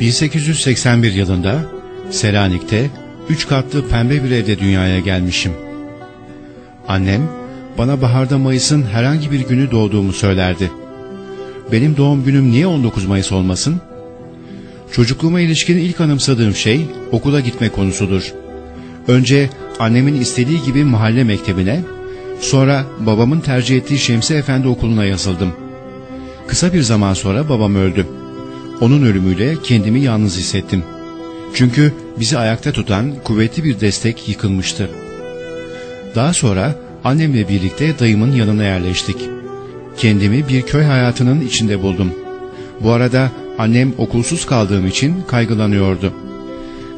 1881 yılında Selanik'te üç katlı pembe bir evde dünyaya gelmişim. Annem bana baharda Mayıs'ın herhangi bir günü doğduğumu söylerdi. Benim doğum günüm niye 19 Mayıs olmasın? Çocukluğuma ilişkin ilk anımsadığım şey okula gitme konusudur. Önce annemin istediği gibi mahalle mektebine, sonra babamın tercih ettiği Şemsi Efendi okuluna yazıldım. Kısa bir zaman sonra babam öldü. Onun ölümüyle kendimi yalnız hissettim. Çünkü bizi ayakta tutan kuvvetli bir destek yıkılmıştı. Daha sonra annemle birlikte dayımın yanına yerleştik. Kendimi bir köy hayatının içinde buldum. Bu arada annem okulsuz kaldığım için kaygılanıyordu.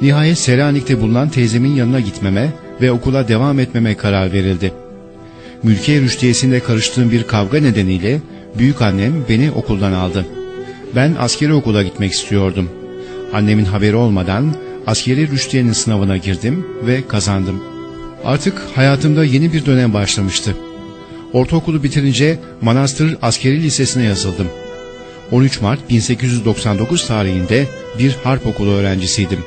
Nihayet Selanik'te bulunan teyzemin yanına gitmeme ve okula devam etmeme karar verildi. Mülkiye rüştiyesinde karıştığım bir kavga nedeniyle büyük annem beni okuldan aldı. Ben askeri okula gitmek istiyordum. Annemin haberi olmadan askeri rüştiyenin sınavına girdim ve kazandım. Artık hayatımda yeni bir dönem başlamıştı. Ortaokulu bitirince Manastır Askeri Lisesi'ne yazıldım. 13 Mart 1899 tarihinde bir harp okulu öğrencisiydim.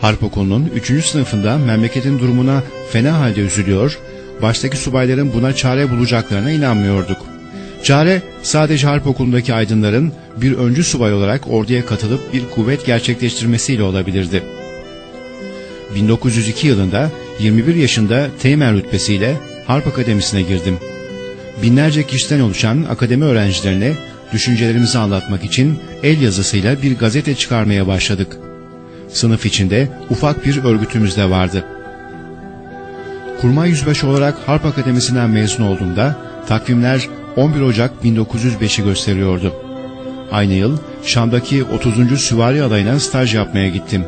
Harp okulunun 3. sınıfında memleketin durumuna fena halde üzülüyor, baştaki subayların buna çare bulacaklarına inanmıyorduk. Çare sadece harp okulundaki aydınların bir öncü subay olarak orduya katılıp bir kuvvet gerçekleştirmesiyle olabilirdi. 1902 yılında 21 yaşında Teğmen rütbesiyle Harp Akademisi'ne girdim. Binlerce kişiden oluşan akademi öğrencilerine düşüncelerimizi anlatmak için el yazısıyla bir gazete çıkarmaya başladık. Sınıf içinde ufak bir örgütümüz de vardı. Kurmay Yüzbaşı olarak Harp Akademisi'nden mezun olduğumda takvimler 11 Ocak 1905'i gösteriyordu. Aynı yıl Şam'daki 30. Süvari Alayı'na staj yapmaya gittim.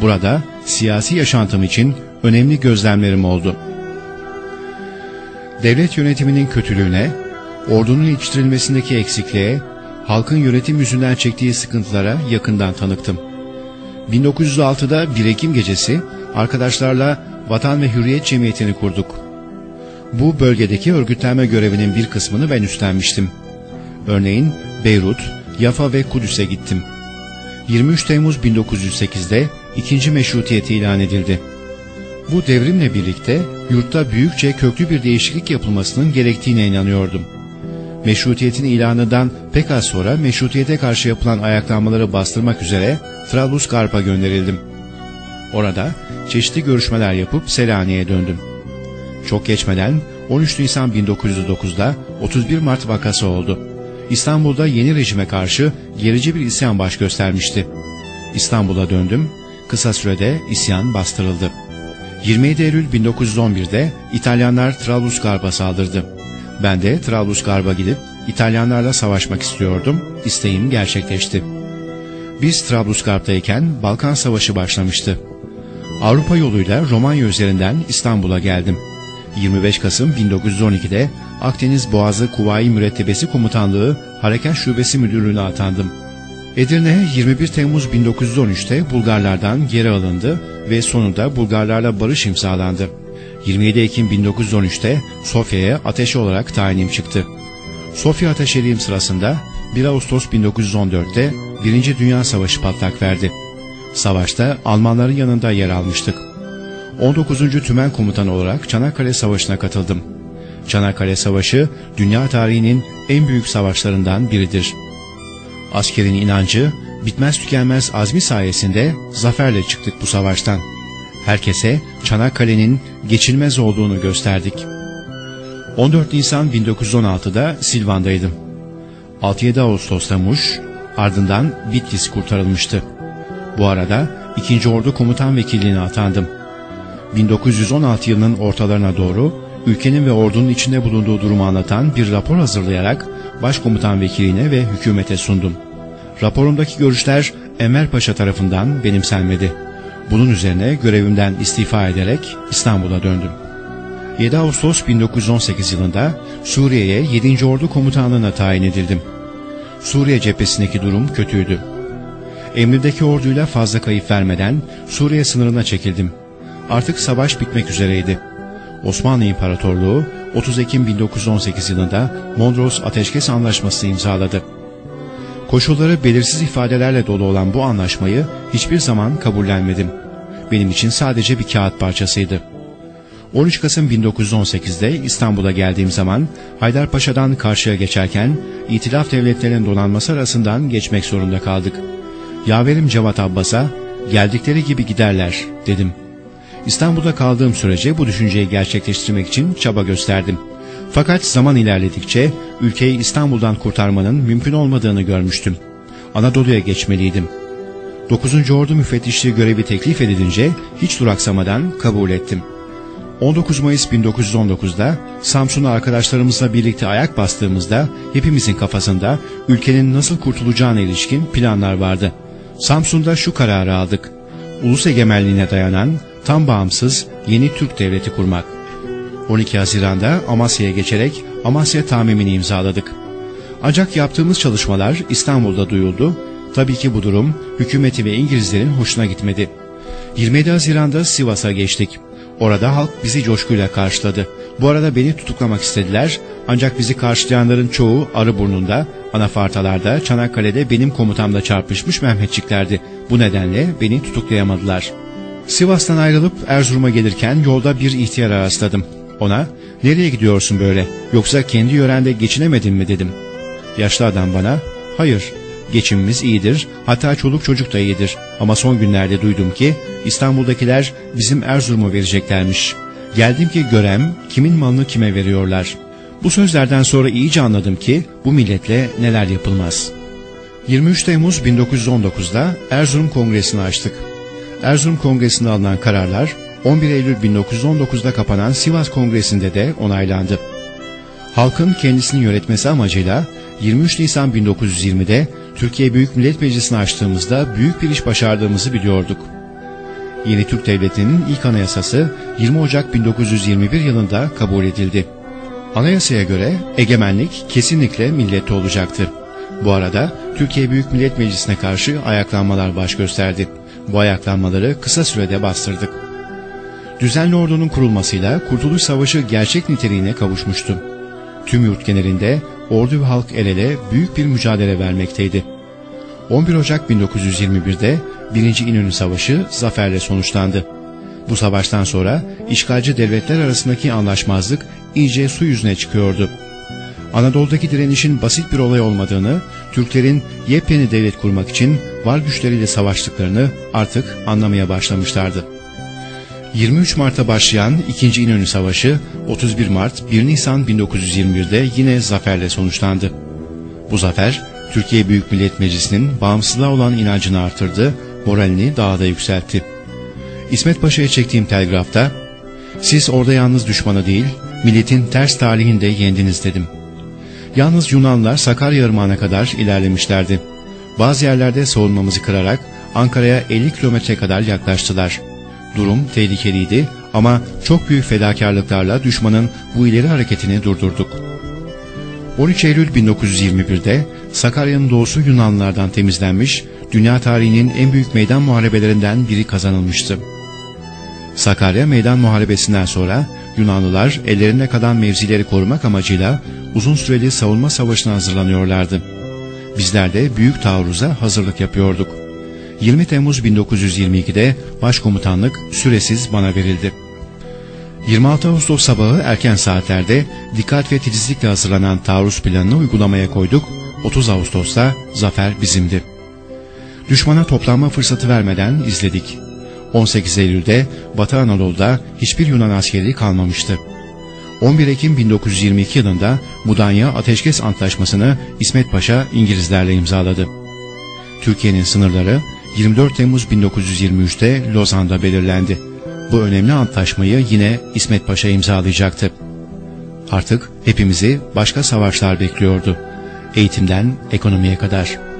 Burada siyasi yaşantım için önemli gözlemlerim oldu. Devlet yönetiminin kötülüğüne, ordunun yetiştirilmesindeki eksikliğe, halkın yönetim yüzünden çektiği sıkıntılara yakından tanıktım. 1906'da 1 Ekim gecesi arkadaşlarla Vatan ve Hürriyet Cemiyeti'ni kurduk. Bu bölgedeki örgütlenme görevinin bir kısmını ben üstlenmiştim. Örneğin Beyrut, Yafa ve Kudüs'e gittim. 23 Temmuz 1908'de ikinci meşrutiyet ilan edildi. Bu devrimle birlikte yurtta büyükçe köklü bir değişiklik yapılmasının gerektiğine inanıyordum. Meşrutiyetin ilanından pek az sonra meşrutiyete karşı yapılan ayaklanmaları bastırmak üzere Trablusgarp'a gönderildim. Orada çeşitli görüşmeler yapıp Selanik'e döndüm. Çok geçmeden 13 Nisan 1909'da 31 Mart vakası oldu. İstanbul'da yeni rejime karşı gerici bir isyan baş göstermişti. İstanbul'a döndüm. Kısa sürede isyan bastırıldı. 27 Eylül 1911'de İtalyanlar Trablusgarp'a saldırdı. Ben de Trablusgarp'a gidip İtalyanlarla savaşmak istiyordum. İsteğim gerçekleşti. Biz Trablusgarp'tayken Balkan Savaşı başlamıştı. Avrupa yoluyla Romanya üzerinden İstanbul'a geldim. 25 Kasım 1912'de Akdeniz Boğazı Kuvayi Mürettebesi Komutanlığı Harekat Şubesi Müdürlüğü'ne atandım. Edirne 21 Temmuz 1913'te Bulgarlardan geri alındı ve sonunda Bulgarlarla barış imzalandı. 27 Ekim 1913'te Sofya'ya ateşi olarak tayinim çıktı. Sofya ateşeliğim sırasında 1 Ağustos 1914'te 1. Dünya Savaşı patlak verdi. Savaşta Almanların yanında yer almıştık. 19. Tümen Komutanı olarak Çanakkale Savaşı'na katıldım. Çanakkale Savaşı dünya tarihinin en büyük savaşlarından biridir. Askerin inancı, bitmez tükenmez azmi sayesinde zaferle çıktık bu savaştan. Herkese Çanakkale'nin geçilmez olduğunu gösterdik. 14 Nisan 1916'da Silvan'daydım. 6-7 Ağustos'ta Muş, ardından Bitlis kurtarılmıştı. Bu arada 2. Ordu Komutan Vekilliğine atandım. 1916 yılının ortalarına doğru ülkenin ve ordunun içinde bulunduğu durumu anlatan bir rapor hazırlayarak Başkomutan Vekiline ve hükümete sundum. Raporumdaki görüşler Enver Paşa tarafından benimsenmedi. Bunun üzerine görevimden istifa ederek İstanbul'a döndüm. 7 Ağustos 1918 yılında Suriye'ye 7. Ordu Komutanlığı'na tayin edildim. Suriye cephesindeki durum kötüydü. Emrirdeki orduyla fazla kayıp vermeden Suriye sınırına çekildim. Artık savaş bitmek üzereydi. Osmanlı İmparatorluğu 30 Ekim 1918 yılında Mondros Ateşkes Anlaşması imzaladı. Koşulları belirsiz ifadelerle dolu olan bu anlaşmayı hiçbir zaman kabullenmedim. Benim için sadece bir kağıt parçasıydı. 13 Kasım 1918'de İstanbul'a geldiğim zaman Haydarpaşa'dan karşıya geçerken İtilaf Devletlerinin donanması arasından geçmek zorunda kaldık. Yaverim Cevat Abbas'a geldikleri gibi giderler dedim. İstanbul'da kaldığım sürece bu düşünceyi gerçekleştirmek için çaba gösterdim. Fakat zaman ilerledikçe ülkeyi İstanbul'dan kurtarmanın mümkün olmadığını görmüştüm. Anadolu'ya geçmeliydim. 9. Ordu müfettişliği görevi teklif edilince hiç duraksamadan kabul ettim. 19 Mayıs 1919'da Samsun'a arkadaşlarımızla birlikte ayak bastığımızda hepimizin kafasında ülkenin nasıl kurtulacağına ilişkin planlar vardı. Samsun'da şu kararı aldık. Ulus egemenliğine dayanan tam bağımsız yeni Türk devleti kurmak. 12 Haziran'da Amasya'ya geçerek Amasya tamimini imzaladık. Ancak yaptığımız çalışmalar İstanbul'da duyuldu. Tabii ki bu durum hükümeti ve İngilizlerin hoşuna gitmedi. 27 Haziran'da Sivas'a geçtik. Orada halk bizi coşkuyla karşıladı. Bu arada beni tutuklamak istediler ancak bizi karşılayanların çoğu Arıburnu'nda, Anafartalar'da, Çanakkale'de benim komutamda çarpışmış Mehmetçiklerdi. Bu nedenle beni tutuklayamadılar. Sivas'tan ayrılıp Erzurum'a gelirken yolda bir ihtiyara rastladım. Ona nereye gidiyorsun böyle yoksa kendi yörende geçinemedin mi dedim. Yaşlı adam bana hayır geçimimiz iyidir hatta çoluk çocuk da iyidir ama son günlerde duydum ki İstanbul'dakiler bizim Erzurum'u vereceklermiş. Geldim ki görem kimin malını kime veriyorlar. Bu sözlerden sonra iyice anladım ki bu milletle neler yapılmaz. 23 Temmuz 1919'da Erzurum Kongresi'ni açtık. Erzurum Kongresi'nde alınan kararlar 11 Eylül 1919'da kapanan Sivas Kongresi'nde de onaylandı. Halkın kendisini yönetmesi amacıyla 23 Nisan 1920'de Türkiye Büyük Millet Meclisi'ni açtığımızda büyük bir iş başardığımızı biliyorduk. Yeni Türk Devleti'nin ilk anayasası 20 Ocak 1921 yılında kabul edildi. Anayasaya göre egemenlik kesinlikle millette olacaktı. Bu arada Türkiye Büyük Millet Meclisi'ne karşı ayaklanmalar baş gösterdi. Bu ayaklanmaları kısa sürede bastırdık. Düzenli ordunun kurulmasıyla Kurtuluş Savaşı gerçek niteliğine kavuşmuştu. Tüm yurt genelinde ordu ve halk el ele büyük bir mücadele vermekteydi. 11 Ocak 1921'de 1. İnönü Savaşı zaferle sonuçlandı. Bu savaştan sonra işgalci devletler arasındaki anlaşmazlık iyice su yüzüne çıkıyordu. Anadolu'daki direnişin basit bir olay olmadığını, Türklerin yepyeni devlet kurmak için var güçleriyle savaştıklarını artık anlamaya başlamışlardı. 23 Mart'ta başlayan 2. İnönü Savaşı 31 Mart 1 Nisan 1921'de yine zaferle sonuçlandı. Bu zafer Türkiye Büyük Millet Meclisi'nin bağımsızlığa olan inancını artırdı, moralini daha da yükseltti. İsmet Paşa'ya çektiğim telgrafta siz orada yalnız düşmanı değil, milletin ters talihini de yendiniz dedim. Yalnız Yunanlar Sakarya Yarımağı'na kadar ilerlemişlerdi. Bazı yerlerde savunmamızı kırarak Ankara'ya 50 kilometre kadar yaklaştılar. Durum tehlikeliydi ama çok büyük fedakarlıklarla düşmanın bu ileri hareketini durdurduk. 13 Eylül 1921'de Sakarya'nın doğusu Yunanlılardan temizlenmiş, dünya tarihinin en büyük meydan muharebelerinden biri kazanılmıştı. Sakarya meydan muharebesinden sonra Yunanlılar ellerinde kalan mevzileri korumak amacıyla uzun süreli savunma savaşına hazırlanıyorlardı. Bizler de büyük taarruza hazırlık yapıyorduk. 20 Temmuz 1922'de başkomutanlık süresiz bana verildi. 26 Ağustos sabahı erken saatlerde dikkat ve titizlikle hazırlanan taarruz planını uygulamaya koyduk. 30 Ağustos'ta zafer bizimdi. Düşmana toplanma fırsatı vermeden izledik. 18 Eylül'de Batı Anadolu'da hiçbir Yunan askeri kalmamıştı. 11 Ekim 1922 yılında Mudanya Ateşkes Antlaşması'nı İsmet Paşa İngilizlerle imzaladı. Türkiye'nin sınırları 24 Temmuz 1923'te Lozan'da belirlendi. Bu önemli antlaşmayı yine İsmet Paşa imzalayacaktı. Artık hepimizi başka savaşlar bekliyordu. Eğitimden ekonomiye kadar.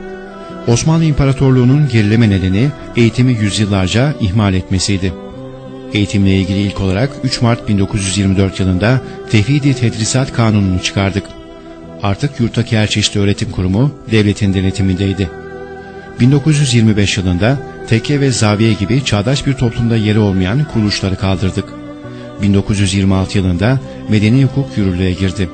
Osmanlı İmparatorluğu'nun gerileme nedeni eğitimi yüzyıllarca ihmal etmesiydi. Eğitimle ilgili ilk olarak 3 Mart 1924 yılında Tevhidi Tedrisat Kanunu'nu çıkardık. Artık yurttaki her çeşitli öğretim kurumu devletin denetimindeydi. 1925 yılında tekke ve zaviye gibi çağdaş bir toplumda yeri olmayan kuruluşları kaldırdık. 1926 yılında medeni hukuk yürürlüğe girdi.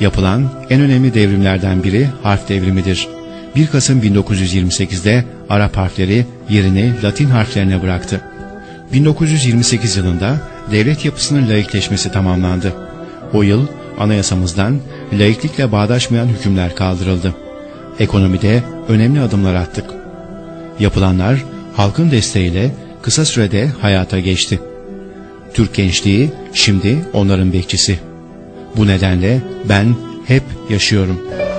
Yapılan en önemli devrimlerden biri harf devrimidir. 1 Kasım 1928'de Arap harfleri yerini Latin harflerine bıraktı. 1928 yılında devlet yapısının laikleşmesi tamamlandı. O yıl anayasamızdan laiklikle bağdaşmayan hükümler kaldırıldı. Ekonomide önemli adımlar attık. Yapılanlar halkın desteğiyle kısa sürede hayata geçti. Türk gençliği şimdi onların bekçisi. Bu nedenle ben hep yaşıyorum.''